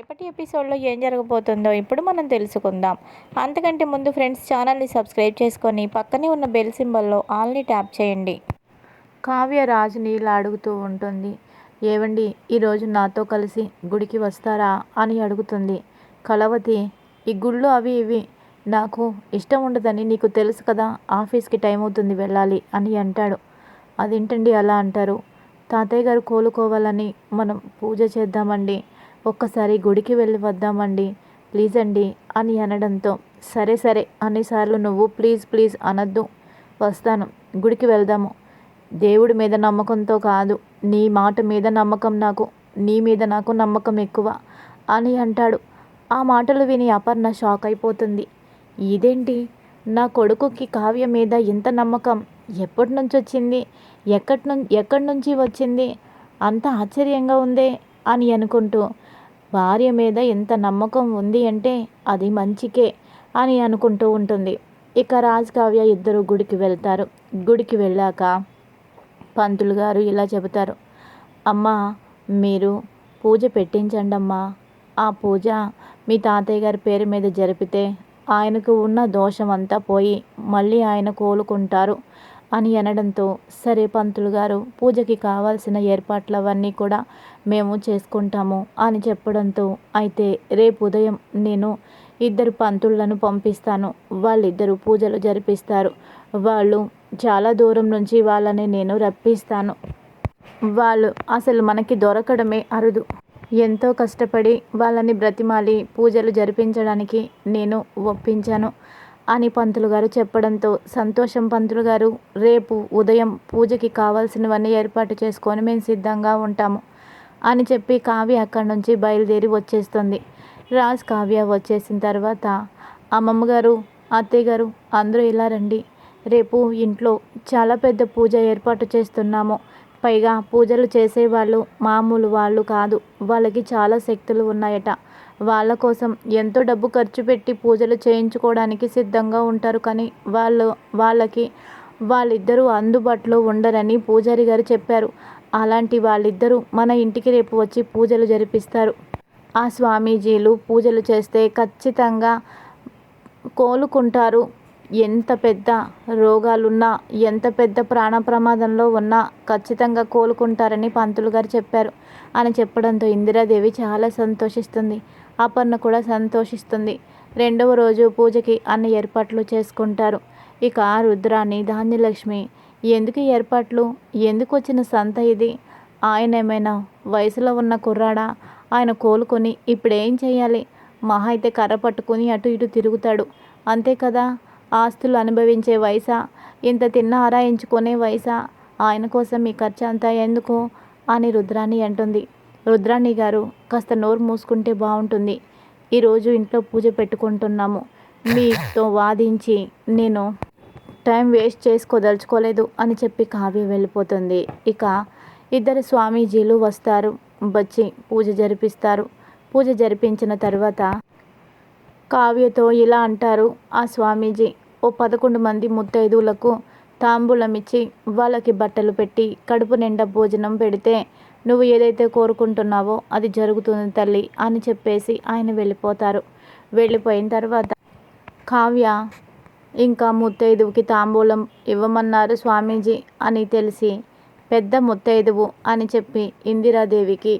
రేపటి ఎపిసోడ్లో ఏం జరగబోతుందో ఇప్పుడు మనం తెలుసుకుందాం. అంతకంటే ముందు ఫ్రెండ్స్ ఛానల్ని సబ్స్క్రైబ్ చేసుకొని పక్కనే ఉన్న బెల్ సింబల్లో ఆల్ని ట్యాప్ చేయండి. కావ్య రాజుని ఇలా అడుగుతూ ఉంటుంది. ఏవండి ఈరోజు నాతో కలిసి గుడికి వస్తారా? అని అడుగుతుంది. కలవతి ఈ గుళ్ళు అవి ఇవి నాకు ఇష్టం ఉండదని నీకు తెలుసు కదా ఆఫీస్కి టైం అవుతుంది వెళ్ళాలి అని అంటాడు. అదేంటండి అలా అంటారు? తాతయ్య గారు కోలుకోవాలని మనం పూజ చేద్దామండి. ఒక్కసారి గుడికి వెళ్ళి వద్దామండి. ప్లీజ్ అండి అని అనడంతో సరే సరే అన్నిసార్లు నువ్వు ప్లీజ్ ప్లీజ్ అనద్దు. వస్తాను గుడికి వెళ్దాము. దేవుడి మీద నమ్మకంతో కాదు నీ మాట మీద నమ్మకం నాకు నీ మీద నాకు నమ్మకం ఎక్కువ అని అంటాడు. ఆ మాటలు విని అపర్ణ షాక్ అయిపోతుంది. ఇదేంటి? నా కొడుకుకి కావ్య మీద ఎంత నమ్మకం ఎప్పటి నుంచి వచ్చింది? ఎక్కడి నుంచి ఎక్కడి నుంచి వచ్చింది? అంత ఆశ్చర్యంగా ఉందే అని అనుకుంటూ భార్య మీద ఎంత నమ్మకం ఉంది అంటే అది మంచికే అని అనుకుంటూ ఉంటుంది. ఇక రాజ్ కావ్య ఇద్దరు గుడికి వెళ్తారు. గుడికి వెళ్ళాక పంతులు గారు ఇలా చెబుతారు. అమ్మా మీరు పూజ పెట్టించండి అమ్మా. ఆ పూజ మీ తాతయ్య గారి పేరు మీద జరిపితే ఆయనకు ఉన్న దోషం అంతా పోయి మళ్ళీ ఆయన కోలుకుంటారు. అని అనడంతో సరే పంతులు గారు పూజకి కావాల్సిన ఏర్పాట్లవన్నీ కూడా మేము చేసుకుంటాము అని చెప్పడంతో అయితే రేపు ఉదయం నేను ఇద్దరు పంతులను పంపిస్తాను. వాళ్ళిద్దరూ పూజలు జరిపిస్తారు. వాళ్ళు చాలా దూరం నుంచి వాళ్ళని నేను రప్పిస్తాను. వాళ్ళు అసలు మనకి దొరకడమే అరుదు. ఎంతో కష్టపడి వాళ్ళని బ్రతిమాలి పూజలు జరిపించడానికి నేను ఒప్పించాను. అని పంతులు గారు చెప్పడంతో సంతోషం పంతులు గారు రేపు ఉదయం పూజకి కావాల్సినవన్నీ ఏర్పాటు చేసుకొని మేము సిద్ధంగా ఉంటాము అని చెప్పి కావ్య అక్కడి నుంచి బయలుదేరి వచ్చేస్తుంది. రాజ్ కావ్య వచ్చేసిన తర్వాత అమ్మమ్మ గారు అత్తయ్య గారు అందరూ ఇలా రండి. రేపు ఇంట్లో చాలా పెద్ద పూజ ఏర్పాటు చేస్తున్నాము. పైగా పూజలు చేసేవాళ్ళు మామూలు వాళ్ళు కాదు. వాళ్ళకి చాలా శక్తులు ఉన్నాయట. వాళ్ళ కోసం ఎంతో డబ్బు ఖర్చు పెట్టి పూజలు చేయించుకోవడానికి సిద్ధంగా ఉంటారు. కానీ వాళ్ళు వాళ్ళకి వాళ్ళిద్దరూ అందుబాటులో ఉండరని పూజారి గారు చెప్పారు. అలాంటి వాళ్ళిద్దరూ మన ఇంటికి రేపు వచ్చి పూజలు జరిపిస్తారు. ఆ స్వామీజీలు పూజలు చేస్తే ఖచ్చితంగా కోలుకుంటారు. ఎంత పెద్ద రోగాలున్నా ఎంత పెద్ద ప్రాణ ప్రమాదంలో ఉన్నా ఖచ్చితంగా కోలుకుంటారని పంతులు గారు చెప్పారు. అని చెప్పడంతో ఇందిరాదేవి చాలా సంతోషిస్తుంది. అపర్ణ కూడా సంతోషిస్తుంది. రెండవ రోజు పూజకి అన్ని ఏర్పాట్లు చేసుకుంటారు. ఇక రుద్రాని ధాన్యలక్ష్మి ఎందుకు ఏర్పాట్లు? ఎందుకు వచ్చిన సంత ఇది? ఆయన ఏమైనా వయసులో ఉన్న కుర్రాడా? ఆయన కోలుకొని ఇప్పుడు ఏం చేయాలి మహా అయితే కర్ర పట్టుకుని అటు ఇటు తిరుగుతాడు. అంతే కదా? ఆస్తులు అనుభవించే వయసా? ఇంత తిన్న ఆరాయించుకునే వయసా? ఆయన కోసం మీ ఖర్చు అంతా ఎందుకు అని రుద్రాణి అంటుంది. రుద్రాణి గారు కాస్త నోరు మూసుకుంటే బాగుంటుంది ఈరోజు ఇంట్లో పూజ పెట్టుకుంటున్నాము. మీతో వాదించి నేను టైం వేస్ట్ చేసుకోదలుచుకోలేదు అని చెప్పి కావ్య వెళ్ళిపోతుంది. ఇక ఇద్దరు స్వామీజీలు వస్తారు. వచ్చి పూజ జరిపిస్తారు. పూజ జరిపించిన తర్వాత కావ్యతో ఇలా అంటారు. ఆ స్వామీజీ ఓ పదకొండు మంది ముత్తైదువులకు తాంబూలం ఇచ్చి వాళ్ళకి బట్టలు పెట్టి కడుపు నిండా భోజనం పెడితే నువ్వు ఏదైతే కోరుకుంటున్నావో అది జరుగుతుంది తల్లి అని చెప్పేసి ఆయన వెళ్ళిపోతారు. వెళ్ళిపోయిన తర్వాత కావ్య ఇంకా ముత్తైదువుకి తాంబూలం ఇవ్వమన్నారు స్వామీజీ అని తెలిసి పెద్ద ముత్తైదువు అని చెప్పి ఇందిరాదేవికి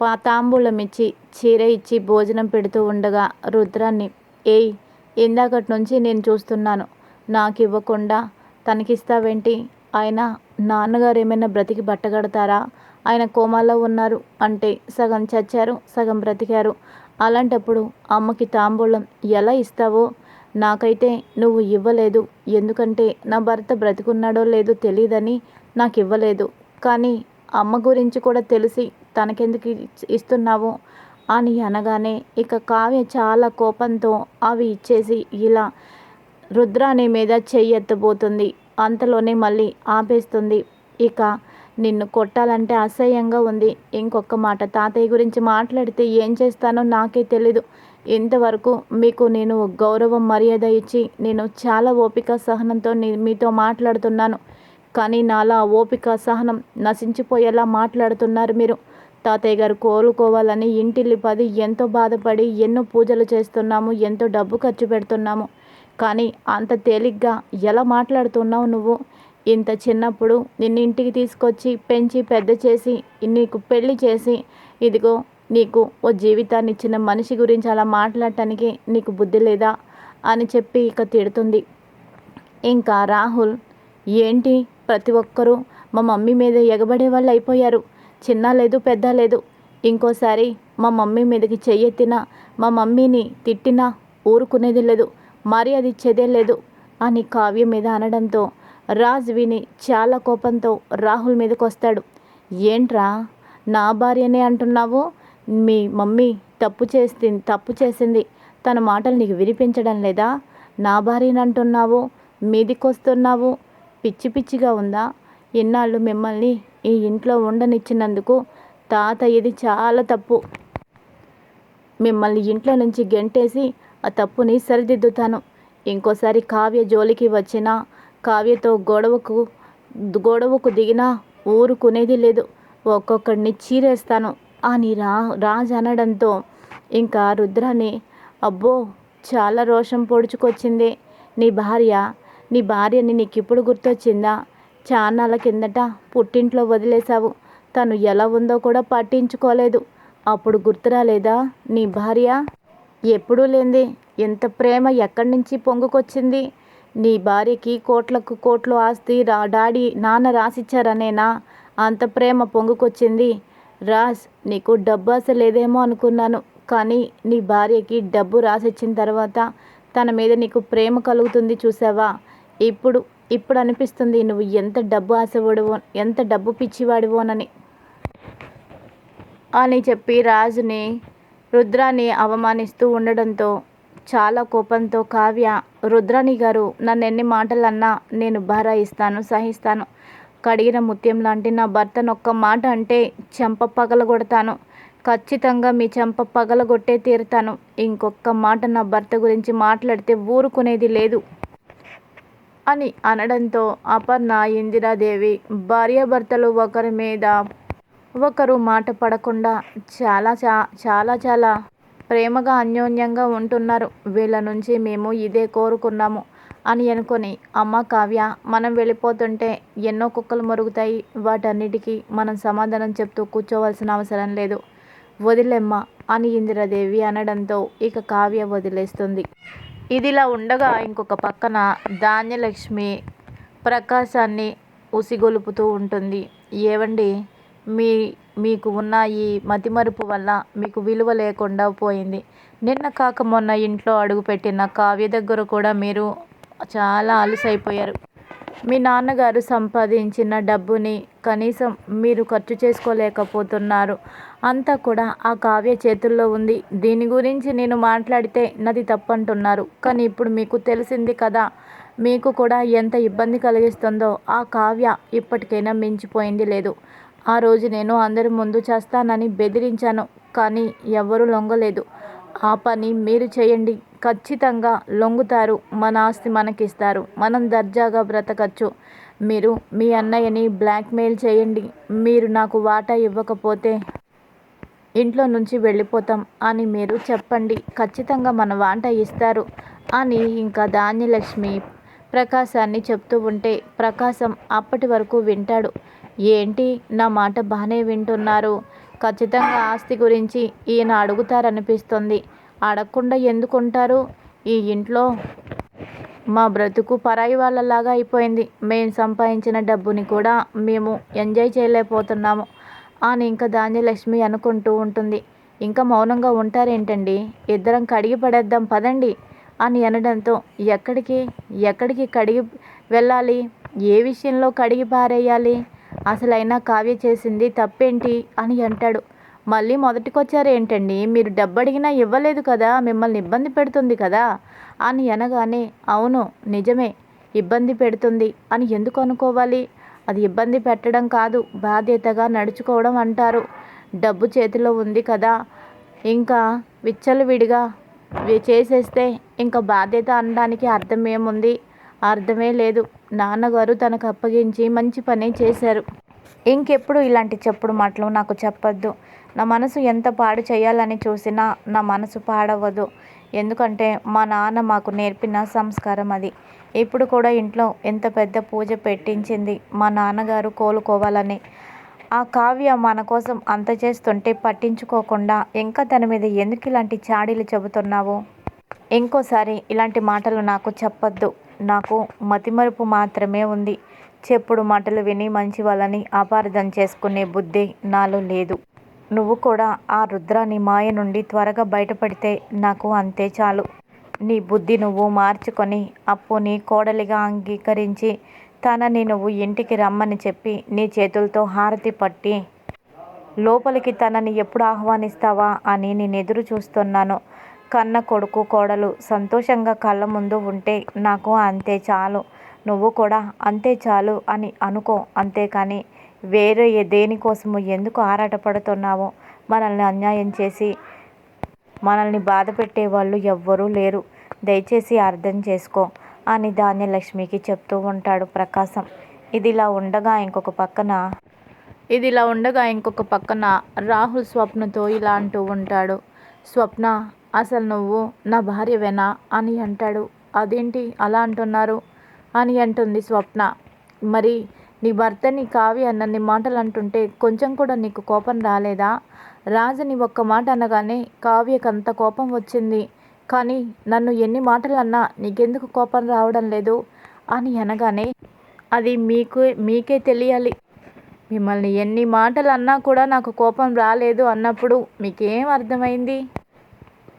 పా తాంబూలం ఇచ్చి చీర ఇచ్చి భోజనం పెడుతూ ఉండగా రుద్రాన్ని ఏయ్ ఇందాకటి నుంచి నేను చూస్తున్నాను. నాకు ఇవ్వకుండా తనకిస్తావేంటి? ఆయన నాన్నగారు ఏమైనా బ్రతికి బట్టగడతారా? ఆయన కోమాలో ఉన్నారు అంటే సగం చచ్చారు సగం బ్రతికారు. అలాంటప్పుడు అమ్మకి తాంబూలం ఎలా ఇస్తావో? నాకైతే నువ్వు ఇవ్వలేదు. ఎందుకంటే నా భర్త బ్రతికున్నాడో లేదో తెలియదని నాకు ఇవ్వలేదు కానీ అమ్మ గురించి కూడా తెలిసి తనకెందుకు ఇస్తున్నావు? అని అనగానే ఇక కావ్య చాలా కోపంతో అవి ఇచ్చేసి ఇలా రుద్రాని మీద చెయ్యెత్తబోతుంది. అంతలోనే మళ్ళీ ఆపేస్తుంది. ఇక నిన్ను కొట్టాలంటే అసహ్యంగా ఉంది. ఇంకొక మాట తాతయ్య గురించి మాట్లాడితే ఏం చేస్తానో నాకే తెలీదు. ఇంతవరకు మీకు నేను గౌరవం మర్యాద ఇచ్చి నేను చాలా ఓపిక సహనంతో మీతో మాట్లాడుతున్నాను. కానీ నాలా ఓపిక సహనం నశించిపోయేలా మాట్లాడుతున్నారు మీరు. తాతయ్య గారు కోలుకోవాలని ఇంటిల్లి పది ఎంతో బాధపడి ఎన్నో పూజలు చేస్తున్నాము ఎంతో డబ్బు ఖర్చు పెడుతున్నాము. కానీ అంత తేలిగ్గా ఎలా మాట్లాడుతున్నావు నువ్వు? ఇంత చిన్నప్పుడు నిన్ను ఇంటికి తీసుకొచ్చి పెంచి పెద్ద చేసి నీకు పెళ్ళి చేసి ఇదిగో నీకు ఓ జీవితాన్ని ఇచ్చిన మనిషి గురించి అలా మాట్లాడటానికి నీకు బుద్ధి లేదా? అని చెప్పి ఇక తిడుతుంది. ఇంకా రాహుల్ ఏంటి? ప్రతి ఒక్కరూ మా మమ్మీ మీద ఎగబడే వాళ్ళు అయిపోయారు. చిన్న లేదు పెద్ద లేదు. ఇంకోసారి మా మమ్మీ మీదకి చెయ్యెత్తినా మా మమ్మీని తిట్టినా ఊరుకునేది లేదు. మరి అది ఇచ్చేదే లేదు అని కావ్య మీద అనడంతో రాజ్ విని చాలా కోపంతో రాహుల్ మీదకి వస్తాడు ఏంట్రా నా భార్యనే అంటున్నావు? మీ మమ్మీ తప్పు చేసి తప్పు చేసింది. తన మాటలు నీకు వినిపించడం లేదా? నా భార్యని అంటున్నావు? మీదికొస్తున్నావు? పిచ్చి పిచ్చిగా ఉందా? ఇన్నాళ్ళు మిమ్మల్ని ఈ ఇంట్లో ఉండనిచ్చినందుకు తాత ఇది చాలా తప్పు. మిమ్మల్ని ఇంట్లో నుంచి గెంటేసి ఆ తప్పుని సరిదిద్దుతాను. ఇంకోసారి కావ్య జోలికి వచ్చినా కావ్యతో గొడవకు గొడవకు దిగినా ఊరుకునేది లేదు. ఒక్కొక్కడిని చీరేస్తాను అని రా రాజు అనడంతో ఇంకా రుద్రాని అబ్బో చాలా రోషం పొడుచుకొచ్చింది. నీ భార్య నీ భార్యని నీకు ఇప్పుడు గుర్తొచ్చిందా? చాన్నాళ్ళ కిందట పుట్టింట్లో వదిలేశావు. తను ఎలా ఉందో కూడా పట్టించుకోలేదు. అప్పుడు గుర్తురాలేదా నీ భార్య? ఎప్పుడూ లేంది. ఎంత ప్రేమ ఎక్కడి నుంచి పొంగుకొచ్చింది? నీ భార్యకి కోట్లకు కోట్లు ఆస్తి రా డాడీ నాన్న రాసిచ్చారనేనా? అంత ప్రేమ పొంగుకొచ్చింది. రాజ్ నీకు డబ్బు ఆశ లేదేమో అనుకున్నాను. కానీ నీ భార్యకి డబ్బు రాసిచ్చిన తర్వాత తన మీద నీకు ప్రేమ కలుగుతుంది చూసావా? ఇప్పుడు ఇప్పుడు అనిపిస్తుంది నువ్వు ఎంత డబ్బు ఆశవాడివో ఎంత డబ్బు పిచ్చివాడివోనని. అని చెప్పి రాజుని రుద్రాని అవమానిస్తూ ఉండడంతో చాలా కోపంతో కావ్య రుద్రాణి గారు నన్ను ఎన్ని మాటలన్నా నేను నేను ఇస్తాను సహిస్తాను. కడిగిన ముత్యం లాంటి నా భర్తను ఒక్క మాట అంటే చెంప పగలగొడతాను. ఖచ్చితంగా మీ చెంప పగలగొట్టే తీరుతాను. ఇంకొక మాట నా భర్త గురించి మాట్లాడితే ఊరుకునేది లేదు అని అనడంతో అపర్ణ ఇందిరాదేవి భార్యాభర్తలు ఒకరి మీద ఒకరు మాట పడకుండా చాలా చా చాలా చాలా ప్రేమగా అన్యోన్యంగా ఉంటున్నారు. వీళ్ళ నుంచి మేము ఇదే కోరుకున్నాము అని అనుకొని అమ్మ కావ్య మనం వెళ్ళిపోతుంటే ఎన్నో కుక్కలు మరుగుతాయి. వాటన్నిటికీ మనం సమాధానం చెప్తూ కూర్చోవలసిన అవసరం లేదు. వదిలేమ్మ అని ఇందిరాదేవి అనడంతో ఇక కావ్య వదిలేస్తుంది. ఇదిలా ఉండగా ఇంకొక పక్కన ధాన్యలక్ష్మి ప్రకాశాన్ని ఉసిగొలుపుతూ ఉంటుంది. ఏవండి? మీ మీకు ఉన్న ఈ మతిమరుపు వల్ల మీకు విలువ లేకుండా పోయింది. నిన్న కాక మొన్న ఇంట్లో అడుగుపెట్టిన కావ్య దగ్గర కూడా మీరు చాలా అలసైపోయారు. మీ నాన్నగారు సంపాదించిన డబ్బుని కనీసం మీరు ఖర్చు చేసుకోలేకపోతున్నారు. అంతా కూడా ఆ కావ్య చేతుల్లో ఉంది. దీని గురించి నేను మాట్లాడితే నది తప్పంటున్నారు. కానీ ఇప్పుడు మీకు తెలిసింది కదా మీకు కూడా ఎంత ఇబ్బంది కలిగిస్తుందో ఆ కావ్య ఇప్పటికైనా మించిపోయింది లేదు. ఆ రోజు నేను అందరి ముందు చేస్తానని బెదిరించాను కానీ ఎవరు లొంగలేదు. ఆ పని మీరు చేయండి. ఖచ్చితంగా లొంగుతారు. మన ఆస్తి మనకిస్తారు. మనం దర్జాగా బ్రతకచ్చు. మీరు మీ అన్నయ్యని బ్లాక్మెయిల్ చేయండి. మీరు నాకు వాటా ఇవ్వకపోతే ఇంట్లో నుంచి వెళ్ళిపోతాం అని మీరు చెప్పండి. ఖచ్చితంగా మన వాట ఇస్తారు అని ఇంకా ధాన్యలక్ష్మి ప్రకాశాన్ని చెప్తూ ఉంటే ప్రకాశం అప్పటి వరకు వింటాడు. ఏంటి? నా మాట బాగానే వింటున్నారు. ఖచ్చితంగా ఆస్తి గురించి ఈయన అడుగుతారనిపిస్తుంది. అడగకుండా ఎందుకుంటారు? ఈ ఇంట్లో మా బ్రతుకు పరాయి వాళ్ళలాగా అయిపోయింది. మేము సంపాదించిన డబ్బుని కూడా మేము ఎంజాయ్ చేయలేకపోతున్నాము అని ఇంకా ధాన్యలక్ష్మి అనుకుంటూ ఉంటుంది. ఇంకా మౌనంగా ఉంటారేంటండి? ఇద్దరం కడిగి పడేద్దాం పదండి అని అనడంతో ఎక్కడికి? ఎక్కడికి కడిగి వెళ్ళాలి? ఏ విషయంలో కడిగి పారేయాలి? అసలైనా కావ్య చేసింది తప్పేంటి అని అంటాడు. మళ్ళీ మొదటికొచ్చారేంటండి? మీరు డబ్బడిగినా ఇవ్వలేదు కదా మిమ్మల్ని ఇబ్బంది పెడుతుంది కదా అని అనగానే అవును నిజమే ఇబ్బంది పెడుతుంది అని ఎందుకు అనుకోవాలి? అది ఇబ్బంది పెట్టడం కాదు బాధ్యతగా నడుచుకోవడం అంటారు. డబ్బు చేతిలో ఉంది కదా ఇంకా విచ్చలవిడిగా చేసేస్తే ఇంకా బాధ్యత అనడానికి అర్థం ఏముంది? అర్థమే లేదు. నాన్నగారు తనకు అప్పగించి మంచి పని చేశారు. ఇంకెప్పుడు ఇలాంటి చెప్పుడు మాటలు నాకు చెప్పొద్దు. నా మనసు ఎంత పాడు చేయాలని చూసినా నా మనసు పాడవదు ఎందుకంటే మా నాన్న మాకు నేర్పిన సంస్కారం అది. ఇప్పుడు కూడా ఇంట్లో ఎంత పెద్ద పూజ పెట్టించింది మా నాన్నగారు కోలుకోవాలని. ఆ కావ్య మన కోసం అంత చేస్తుంటే పట్టించుకోకుండా ఇంకా తన మీద ఎందుకు ఇలాంటి చాడీలు చెబుతున్నావు? ఇంకోసారి ఇలాంటి మాటలు నాకు చెప్పొద్దు. నాకు మతిమరుపు మాత్రమే ఉంది. చెప్పుడు మాటలు విని మంచి వాళ్ళని అపార్థం చేసుకునే బుద్ధి నాలో లేదు. నువ్వు కూడా ఆ రుద్రాని మాయ నుండి త్వరగా బయటపడితే నాకు అంతే చాలు. నీ బుద్ధి నువ్వు మార్చుకొని అప్పుని కోడలిగా అంగీకరించి తనని నువ్వు ఇంటికి రమ్మని చెప్పి నీ చేతులతో హారతి పట్టి లోపలికి తనని ఎప్పుడు ఆహ్వానిస్తావా అని నేను ఎదురు చూస్తున్నాను. కన్న కొడుకు కోడలు సంతోషంగా కళ్ళ ముందు ఉంటే నాకు అంతే చాలు. నువ్వు కూడా అంతే చాలు అని అనుకో అంతేకాని వేరే దేనికోసము ఎందుకు ఆరాటపడుతున్నావో మనల్ని అన్యాయం చేసి మనల్ని బాధ పెట్టే వాళ్ళు ఎవ్వరూ లేరు. దయచేసి అర్థం చేసుకో అని ధాన్యలక్ష్మికి చెప్తూ ఉంటాడు ప్రకాశం. ఇదిలా ఉండగా ఇంకొక పక్కన ఇదిలా ఉండగా ఇంకొక పక్కన రాహుల్ స్వప్నతో ఇలా అంటూ ఉంటాడు. స్వప్న అసలు నువ్వు నా భార్యవేనా? అని అంటాడు. అదేంటి అలా అంటున్నారు? అని అంటుంది స్వప్న. మరి నీ భర్తని కావ్య అన్నన్ని మాటలు అంటుంటే కొంచెం కూడా నీకు కోపం రాలేదా? రాజుని ఒక్క మాట అనగానే కావ్యకంత కోపం వచ్చింది. కానీ నన్ను ఎన్ని మాటలు అన్నా నీకెందుకు కోపం రావడం లేదు? అని అనగానే అది మీకు మీకే తెలియాలి. మిమ్మల్ని ఎన్ని మాటలు అన్నా కూడా నాకు కోపం రాలేదు అన్నప్పుడు మీకేం అర్థమైంది?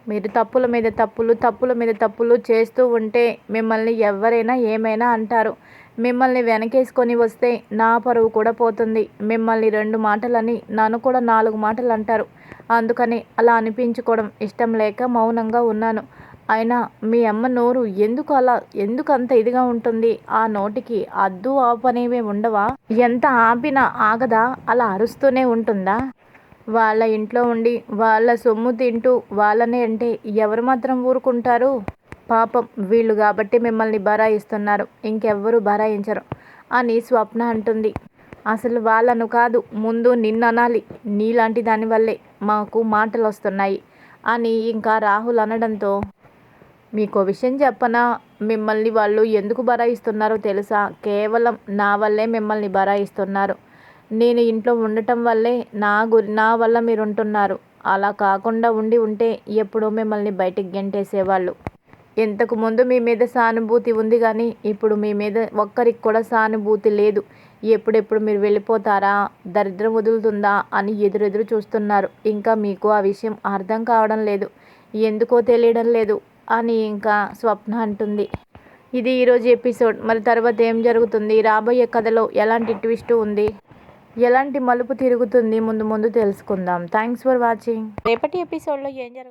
మీరు తప్పుల మీద తప్పులు తప్పుల మీద తప్పులు చేస్తూ ఉంటే మిమ్మల్ని ఎవరైనా ఏమైనా అంటారు. మిమ్మల్ని వెనకేసుకొని వస్తే నా పరువు కూడా పోతుంది. మిమ్మల్ని రెండు మాటలని నన్ను కూడా నాలుగు మాటలు అంటారు. అందుకని అలా అనిపించుకోవడం ఇష్టం లేక మౌనంగా ఉన్నాను. అయినా మీ అమ్మ నోరు ఎందుకు అలా ఎందుకు అంత ఇదిగా ఉంటుంది? ఆ నోటికి అద్దు ఆపనేవి ఉండవా? ఎంత ఆపినా ఆగదా? అలా అరుస్తూనే ఉంటుందా? వాళ్ళ ఇంట్లో ఉండి వాళ్ళ సొమ్ము తింటూ వాళ్ళనే అంటే ఎవరు మాత్రం ఊరుకుంటారు? పాపం వీళ్ళు కాబట్టి మిమ్మల్ని బరాయిస్తున్నారు. ఇంకెవ్వరు బరాయించరు అని స్వప్న అంటుంది. అసలు వాళ్ళను కాదు ముందు నిన్ననాలి నీలాంటి దానివల్లే మాకు మాటలు వస్తున్నాయి అని ఇంకా రాహుల్ అనడంతో మీకు విషయం చెప్పనా? మిమ్మల్ని వాళ్ళు ఎందుకు బరాయిస్తున్నారో తెలుసా? కేవలం నా వల్లే మిమ్మల్ని బరాయిస్తున్నారు. నేను ఇంట్లో ఉండటం వల్లే నా గురి నా వల్ల మీరు ఉంటున్నారు అలా కాకుండా ఉండి ఉంటే ఎప్పుడో మిమ్మల్ని బయటికి గెంటేసేవాళ్ళు. ఇంతకు ముందు మీ మీద సానుభూతి ఉంది కానీ ఇప్పుడు మీ మీద ఒక్కరికి కూడా సానుభూతి లేదు. ఎప్పుడెప్పుడు మీరు వెళ్ళిపోతారా? దరిద్రం వదులుతుందా? అని ఎదురెదురు చూస్తున్నారు. ఇంకా మీకు ఆ విషయం అర్థం కావడం లేదు. ఎందుకో తెలియడం లేదు అని ఇంకా స్వప్న అంటుంది. ఇది ఈరోజు ఎపిసోడ్. మరి తర్వాత ఏం జరుగుతుంది? రాబోయే కథలో ఎలాంటి ట్విస్ట్ ఉంది? ఎలాంటి మలుపు తిరుగుతుంది ముందు ముందు తెలుసుకుందాం. థ్యాంక్స్ ఫర్ వాచింగ్ రేపటి ఎపిసోడ్లో ఏం జరుగు